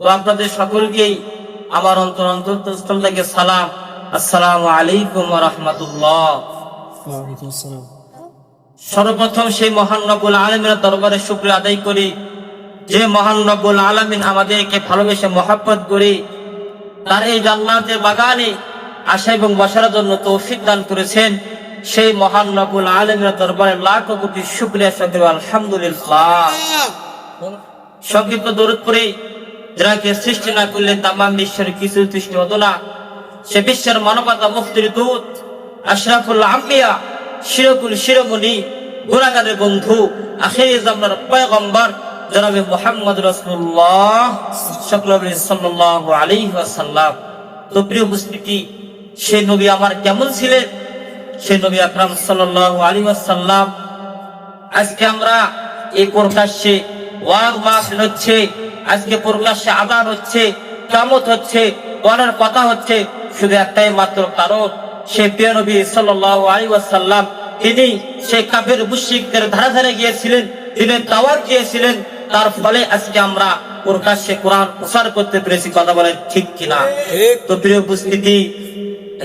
তো আপনাদের সকলকেই আমার অন্তর অন্তরস্থল থেকে সালাম। আসসালাম আলাইকুম রহমতুল্লাহ। সর্বপ্রথম সেই মহান রব্বুল আলমিনের দরবারে শুক্রিয়া আদায় করি। যে মহান রব্বুল আলমিন আমাদেরকে ভালোবেসে মহাব্বত করি তার এই জান্নাতের বাগানে আশা এবং বসার জন্য তৌফিক দান করেছেন। সেই মহান রব্বুল আলমিনের দরবারে লাখ কোটি শুক্রিয়া সঙ্গে আলহামদুলিল্লাহ। সংক্ষিপ্ত দূরত করে যাকে সৃষ্টি না করলে তামাম বিশ্বের কিছু সৃষ্টি হতো না। সে বিশ্বের মানবতা মুক্তির দূত, আশরাফুল আম্বিয়া, শিরকুল শিরোমণি, গুণাগারের বন্ধু, আখেরি জামনার পয়গম্বর, জনাবে মোহাম্মদ রসুল্লাহ সকলবী সাল্লাল্লাহু আলাইহি ওয়াসাল্লাম। তো প্রিয় উপস্থিতি সেই নবী আমার কেমন ছিলেন? সেই নবী আকরাম সাল্লাল্লাহু আলাইহি ওয়াসাল্লাম। আজকে আমরা এই প্রকাশ্যে ওয়াজ মাহফিল হচ্ছে আজকে প্রকাশ্যে আদান হচ্ছে কামত হচ্ছে, বলার কথা হচ্ছে, শুধু একটাই মাত্র কারণ, সে প্রিয় নবী সাল্লাল্লাহু ওয়াসাল্লাম, তিনি সেই কাফের মুশরিকদের ধারে ধারে গিয়েছিলেন, তিনি দাওয়াত দিয়েছিলেন, তার ফলে আজকে আমরা প্রকাশ্যে কোরআন প্রচার করতে পেরেছি, কথা বলেন ঠিক কিনা? তো প্রিয় উপস্থিতি,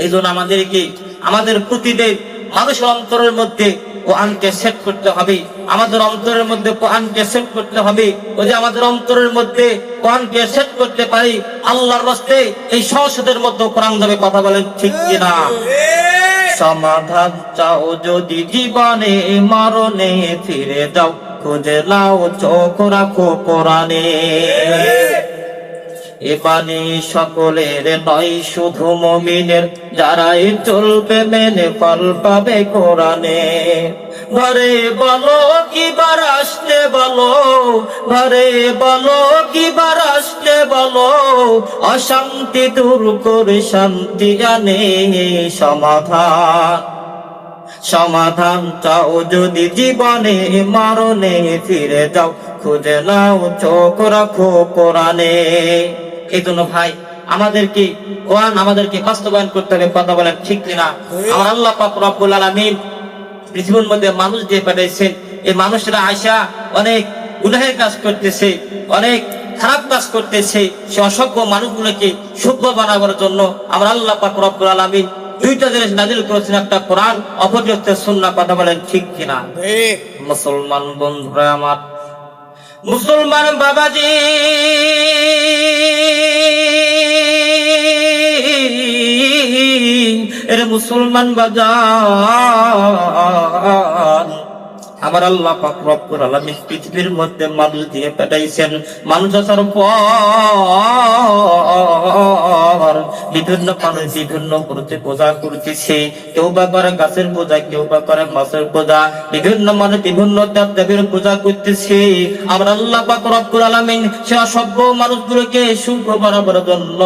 এই জন্য আমাদেরকে, আমাদের প্রতিদিন মানুষের অন্তরের মধ্যে কোরআনকে সেট করতে হবে। আমাদের অন্তরের মধ্যে কোরআনকে সেট করতে হবে। ও যে আমাদের অন্তরের মধ্যে কোরআনকে সেট করতে পারি, আল্লাহর রাস্তে এই সংসদের মধ্যে কোরআন যাবে কথা বলেন, ঠিক কিনা? সমাধান চাও যদি জীবনে মরণে ফিরে যাও, খুঁজে লাও, চোখ রাখো কোরআনে। এবানি সকলের নয়, শুধু মমিনের। যারাই চলবে মেনে ফল পাবে কোরআনে। ঘরে বলো, কিবার আসতে বলো। ঘরে বলো, কিবার আসতে বলো। অশান্তি দূর করে শান্তি জানে সমাধান। সমাধান চাও যদি জীবনে, মরণে ফিরে যাও, খুঁজে নাও, চোখ রাখো কোরআনে। এই জন্য ভাই আমাদেরকে কোরআন আমাদেরকে বাস্তবায়ন করতে হবে কথা বলেন ঠিক কিনা? আমার আল্লাহ পাক রব্বুল আলামিন পৃথিবীর মধ্যে মানুষ দিয়ে পাঠাইছেন এই মানুষরা আশা অনেক গুনাহের কাজ করতেছে অনেক খারাপ কাজ করতেছে। সে অসভ্য মানুষগুলোকে সভ্য বানাবার জন্য আমার আল্লাহ পাক রব্বুল আলামিন দুইটা জিনিস নাজিল করেছেন একটা কোরআন অপরটি হচ্ছে সুন্নাহ কথা বলেন ঠিক কিনা? মুসলমান বন্ধুরা আমার মুসলমান বাবাজি। এর মুসলমান বাজার। আমার আল্লাহ পাক রব্বুল আলামিন পৃথিবীর মধ্যে মানুষ দিয়ে পাঠাইছেন। মানুষ আসার পর বিভিন্ন মানুষ বিভিন্ন প্রতি পূজা করতেছে। কেউ বা করে গাছের পূজা, কেউ বা করে মাছের পূজা। বিভিন্ন মানুষ বিভিন্ন দেব দেবীর পূজা করতেছে। আমার আল্লাহ পাক রব্বুল আলামিন সে সভ্য মানুষগুলোকে শুভ্র বরাবর জন্য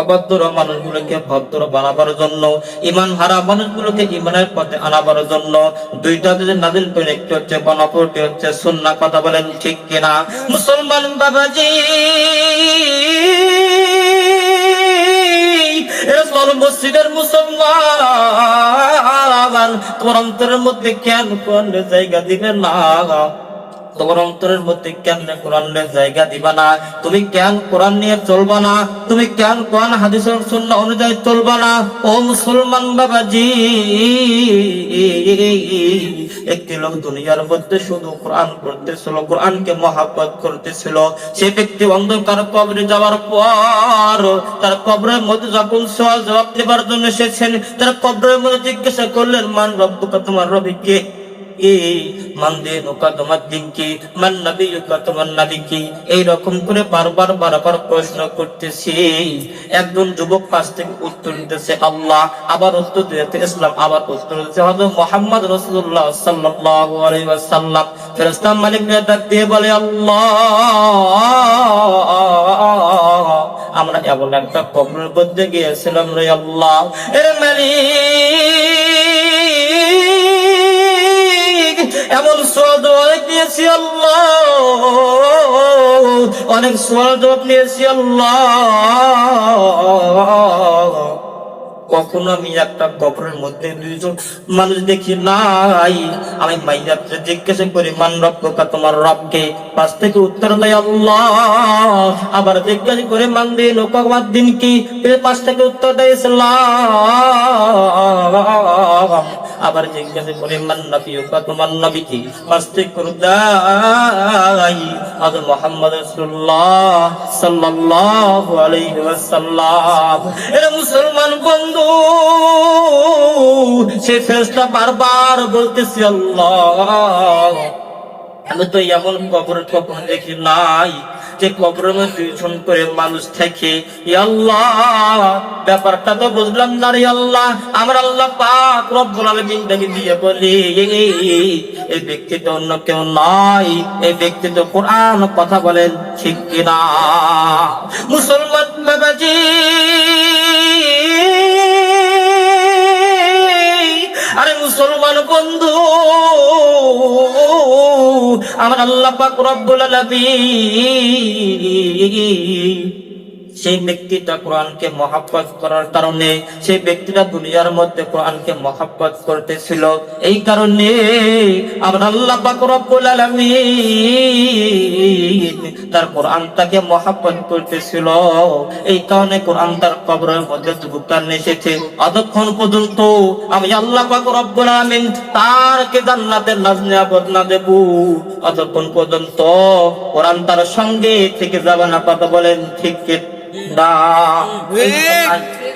অভদ্র মানুষগুলোকে ভদ্র বানাবার জন্য, ইমান হারা মানুষগুলোকে ইমানের পথে আনাবার জন্য। দুইটা যদি নাজিল করে, একটি হচ্ছে বনপরটি হচ্ছে সুন্না, কথা বলেন ঠিক কিনা? মুসলমান বাবাজি মসজিদের মুসলমান তোমার অন্তরের মধ্যে কেন কোন জায়গা দিবে না? তোমার অন্তরের মধ্যে কেন কোরআনের জায়গা দিবা না। তুমি কেন কোরআন নিয়ে চলবা না। তুমি কেন কোরআন হাদিসের সুন্নাহ অনুযায়ী চলবা না। ও মুসলমান বাবাজি, একটি লোক দুনিয়ার মধ্যে শুধু কোরআন করতেছিল কোরআনকে মহাব্বত করতেছিল। সে ব্যক্তি অন্ধকার কবরে যাওয়ার পর তার কবরের মধ্যে যখন সওয়াল জবাব দেবার জন্য এসেছেন, তার কবরের মধ্যে জিজ্ঞাসা করলেন, মান রব্বুকা? তোমার রবি কে? আমরা এমন একটা কবরের মধ্যে গিয়েছিলাম রে আল্লাহ। এমন সোয়াল জবাব নিয়েছি আল্লাহ। অনেক জবাব নিয়েছি আল্লাহ। কখনো আমি একটা কবরের মধ্যে দুইজন মানুষ দেখি নাই। আমি মাইয়াতে জিজ্ঞাসা করি, মান রব্বকা, তোমার রবকে? পাশ থেকে উত্তর দেয় আল্লাহ। আবার জিজ্ঞাসা করে, মান দিন দিন কি? পাশ থেকে উত্তর দেয় ইসলাম। আবার জিজ্ঞাসা করে মান্নাবি নবী তোমার নবী কি? মুসলমান বন্ধু, সে ফেসটা বারবার বলতেছে, আল্লাহ আমি তো এমন কবর কখন দেখি নাই যে কবরের মধ্যে দুইজন করে মানুষ থাকে আল্লাহ, ব্যাপারটা তো বুঝলাম না রে আল্লাহ। আমার আল্লাহ পাক রব্বুল আলামিন দিয়ে বলি এই ব্যক্তি তো অন্য কেউ নাই এই ব্যক্তি তো কোরআন কথা বলেন, ঠিক কিনা? মুসলমান বাবাজি মুসলমান বন্ধু আমার আল্লাহ পাক রব্বুল আলামিন সেই ব্যক্তিটা কোরআনকে মহাব্বত করার কারণে, সেই ব্যক্তিটা দুনিয়ার মধ্যে কোরআনকে মহাব্বত করতেছিল। এই কারণে আমার আল্লাহ রব্বুল আলামিন তার কোরআনটাকে মহাব্বত করতেছিল। এই কারণে কোরআন তার কবরের মধ্যে দুপুকার এসেছে। অতক্ষণ পর্যন্ত আমি আল্লাহ রব্বুল আলামিন তারকে জান্নাতের নাজনিয়াবত না দেব। অতক্ষণ পর্যন্ত কোরআন তার সঙ্গে থেকে যাবে না, কথা বলেন ঠিক না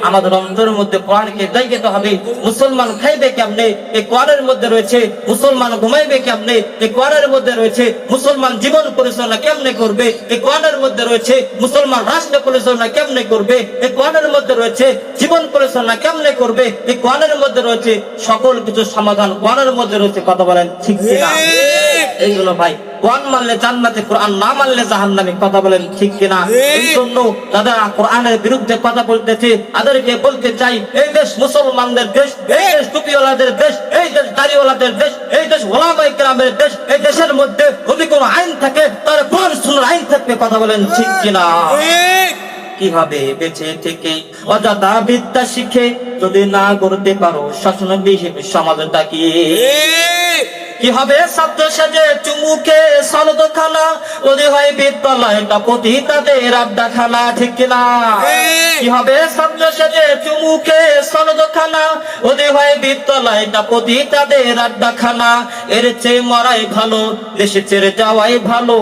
আমাদের অন্তরের মধ্যে কোরআনকে জায়গাতে হবে। মুসলমান খাইবে কেমনে? এই কোরআনের মধ্যে রয়েছে মুসলমান ঘুমাইবে কেমনে? এই কোরআনের মধ্যে রয়েছে মুসলমান জীবন পরিচালনা কেমনে করবে? এই কোরআনের মধ্যে রয়েছে মুসলমান রাষ্ট্র পরিচালনা কেমনে করবে? এই কোরআনের মধ্যে রয়েছে জীবন পরিচালনা কেমনে করবে? এই কোরআনের মধ্যে রয়েছে সকল কিছু সমাধান কোরআনের মধ্যে রয়েছে কথা বলেন ঠিক কিনা? এইগুলো ভাই কোরআন মানলে জান্নাতে কোরআন না মানলে জাহান্নামে কথা বলেন ঠিক কিনা? এই জন্য যারা কোরআনের বিরুদ্ধে কথা বলতেছে তাদেরকে বলতে চাই এই দেশ মুসলমানদের দেশ এই দেশ টুপিওয়ালাদের দেশ এই দেশ দাড়িওয়ালাদের দেশ এই দেশ ওলামাই গ্রামের দেশ এই দেশের মধ্যে যদি কোনো আইন থাকে তার কোরআন সুন্নাহর আইন থাকবে কথা বলেন ঠিক কিনা? কীভাবে বেঁচে থেকে অযথা বিদ্যা শিখে যদি না করতে পারো শাসন বিহীন সমাজ তাকিয়ে কি হবে শব্দ সেজে চুমুকে সলদ খানা? যদি হয় বিদ্যালয়টা পতি তাদের আড্ডা খানা ঠিক কিনা? কি হবে শব্দ সেজে চুমুকে সলদ খানা? যদি হয় বিদ্যালয়টা পতি তাদের আড্ডা খানা এর চেয়ে মরাই ভালো দেশে ছেড়ে যাওয়াই ভালো।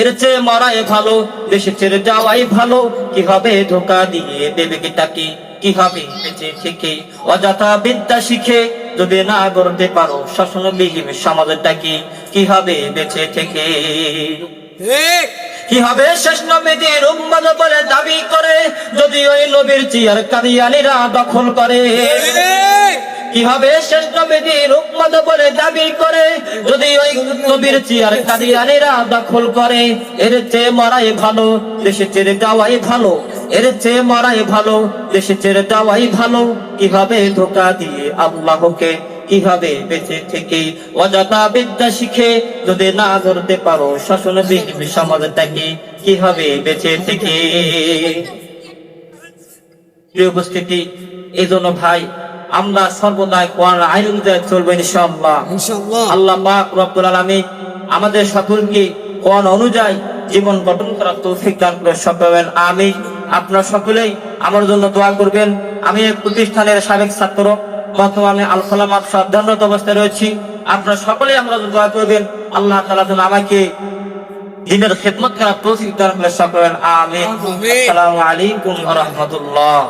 এর চেয়ে মরাই ভালো দেশে ছেড়ে যাওয়াই ভালো। কি হবে ধোকা দিয়ে দেবে কি তাকে? কি হবে বেঁচে থেকে? অযথা বিদ্যা শিখে যদি না করতে পারো শাসন বিহীন সমাজটাকে কি হবে বেঁচে থেকে? কি হবে শেষ নবীদের উম্মত বলে দাবি করে? যদি ওই নবীর চিয়ার কাদিয়ানিরা দখল করে। কি হবে শেষ নবীদের উম্মত বলে দাবি করে? যদি ওই নবীর চিয়ার কাদিয়ানিরা দখল করে এর চেয়ে মরাই ভালো দেশে ছেড়ে যাওয়াই ভালো। এর চেয়ে মরাই ভালো দেশে ছেড়ে যাওয়াই ভালো। কীভাবে ধোকা দিয়ে আল্লাহকে কীভাবে বেঁচে থেকে অযথা বিদ্যা শিখে যদি না ধরতে পারো শাসন বিহীন সমাজটাকে কীভাবে বেঁচে থেকে? প্রিয় উপস্থিতি এই জন্য ভাই আমরা সর্বদাই কোরআন আইন অনুযায়ী চলবো ইনশাআল্লাহ। আল্লাহ পাক রব্বুল আলামিন আমাদের সকলকে কোরআন অনুযায়ী জীবন গঠন করার তৌফিক দান করে সকলেন আমি আপনারা সকলেই আমার জন্য দোয়া করবেন। আমি এক প্রতিষ্ঠানের সাবেক ছাত্র বর্তমানে আল কালাম সাবধানত অবস্থায় রয়েছি। আপনারা সকলেই আমরা জন্য দোয়া করবেন। আল্লাহ তালা যেন আমাকে দিনের খেদমত করার প্রস্তুতি দান করে। সকলেন আমিন। আমিন। আসসালামু আলাইকুম রাহমাতুল্লাহ।